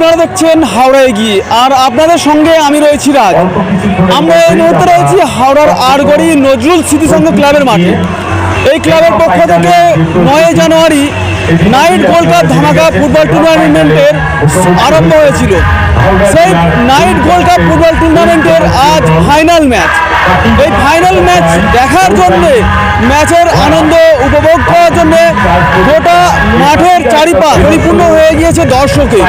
আপনারা দেখছেন হাওড়ায় এগিয়ে আর আপনাদের সঙ্গে আমি রয়েছি রাজ। আমরা এই মুহূর্তে রয়েছি হাওড়ার আরগড়ি নজরুল স্মৃতিসংঘ ক্লাবের মাঠে। এই ক্লাবের পক্ষ থেকে নয় জানুয়ারি নাইট গোল্ড কাপ ধামাকা ফুটবল টুর্নামেন্টের আরম্ভ হয়েছিল। সেই নাইট গোল্ড কাপ ফুটবল টুর্নামেন্টের আজ ফাইনাল ম্যাচ। এই ফাইনাল ম্যাচ দেখার জন্য, ম্যাচের আনন্দ উপভোগ করার জন্য গোটা মাঠের চারিপাশ পরিপূর্ণ হয়ে গিয়েছে দর্শকে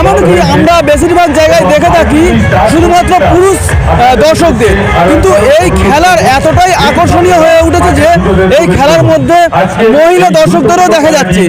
এমনকি আমরা বেশিরভাগ জায়গায় দেখে থাকি শুধুমাত্র পুরুষ দর্শকদের। কিন্তু এই খেলার এতটাই আকর্ষণীয় হয়ে উঠেছে যে এই খেলার মধ্যে মহিলা দর্শকদেরও দেখা যাচ্ছে।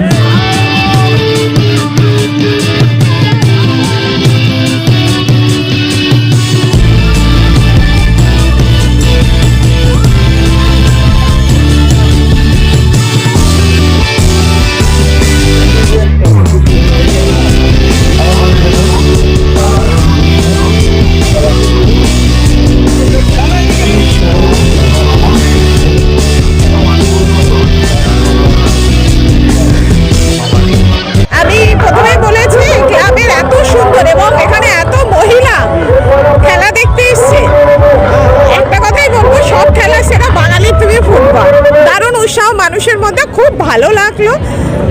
মানুষের মধ্যে খুব ভালো লাগল।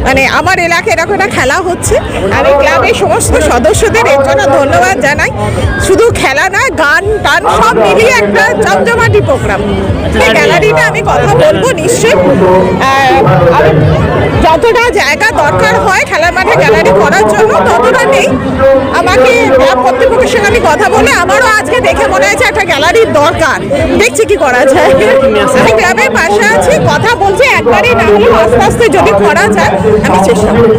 মানে আমার এলাকায় এরকম একটা খেলা হচ্ছে। আমি ক্লাবের সমস্ত সদস্যদের এর জন্য ধন্যবাদ জানাই। শুধু খেলা নয়, গান টান সব মিলিয়ে একটা জমজমাটি প্রোগ্রাম। এই গ্যালারিটা আমি কথা বলব নিশ্চয়ই। যতটা জায়গা দরকার হয় খেলার মাঠে গ্যালারি করার জন্য, ততটা নেই। আমাকে ক্লাব কর্তৃপক্ষের সঙ্গে আমি কথা বলে আমারও আজকে দেখে মনে হয়েছে একটা গ্যালারির দরকার। দেখছি কি করা যায়। আমি ক্লাবের পাশে বলছি একবারই না আস্তে আস্তে যদি করা যায় আমি চেষ্টা করব।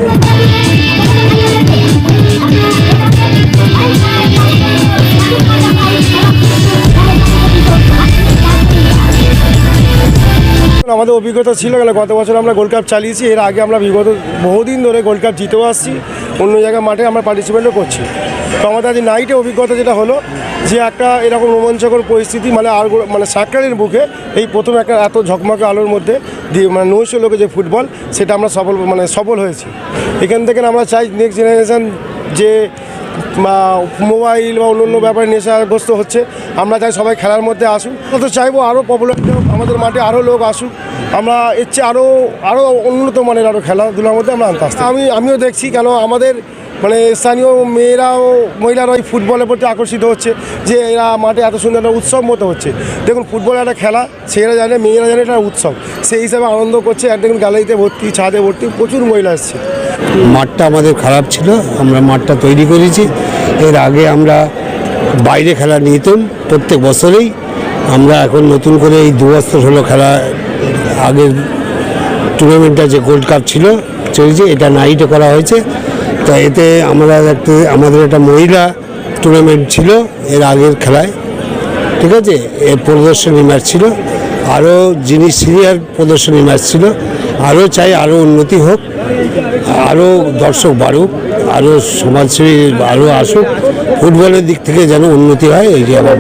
আমাদের অভিজ্ঞতা ছিল কেন গত বছর আমরা গোল্ড কাপ চালিয়েছি, এর আগে আমরা বিগত বহুদিন ধরে গোল্ড কাপ জিতেও আসছি, অন্য জায়গায় মাঠে আমরা পার্টিসিপেটও করছি। তো আমাদের আজ নাইটে অভিজ্ঞতা যেটা হলো, যে একটা এরকম রোমাঞ্চকর পরিস্থিতি মানে আর মানে সাকরারের বুকে এই প্রথম একটা এত ঝকমকে আলোর মধ্যে দিয়ে মানে নৈশ লোকে যে ফুটবল, সেটা আমরা সফল মানে সফল হয়েছি। এখান থেকে আমরা চাই নেক্সট জেনারেশান যে মোবাইল বা অন্য অন্য ব্যাপারে নেশাগ্রস্ত হচ্ছে, আমরা চাই সবাই খেলার মধ্যে আসুক। তো চাইব আরও পপুলার হোক, আমাদের মাঠে আরও লোক আসুক। আমরা এর চেয়ে আরও আরও উন্নত মানের আরও খেলাধুলার মধ্যে আমরা আনতে আসছি। আমি, আমিও দেখছি কেন আমাদের মানে স্থানীয় মেয়েরাও মহিলারা ওই ফুটবলের প্রতি আকর্ষিত হচ্ছে, যে এরা মাঠে এত সুন্দর একটা উৎসব মতো হচ্ছে। দেখুন, ফুটবল একটা খেলা, ছেলেরা জানে, মেয়েরা জানে এটা উৎসব। সেই হিসাবে আনন্দ করছে আর দেখুন গ্যালারিতে ভর্তি, ছাদে ভর্তি, প্রচুর মহিলা এসছে। মাঠটা আমাদের খারাপ ছিল, আমরা মাঠটা তৈরি করেছি। এর আগে আমরা বাইরে খেলা নিতাম প্রত্যেক বছরেই। আমরা এখন নতুন করে এই দু বছর হলো খেলা আগের টুর্নামেন্টটা যে গোল্ড কাপ ছিল, চলছে, এটা নাইটে করা হয়েছে। তা এতে আমরা একটা, আমাদের একটা মহিলা টুর্নামেন্ট ছিল এর আগের খেলায়। ঠিক আছে? এর প্রদর্শনী ম্যাচ ছিল। আরও যিনি সিনিয়র প্রদর্শনী ম্যাচ ছিল, আরও চাই আরও উন্নতি হোক। আরও দর্শক বাড়ুক আরও সমাজসেবী আরও আসুক, ফুটবলের দিক থেকে যেন উন্নতি হয়, এই যে আমার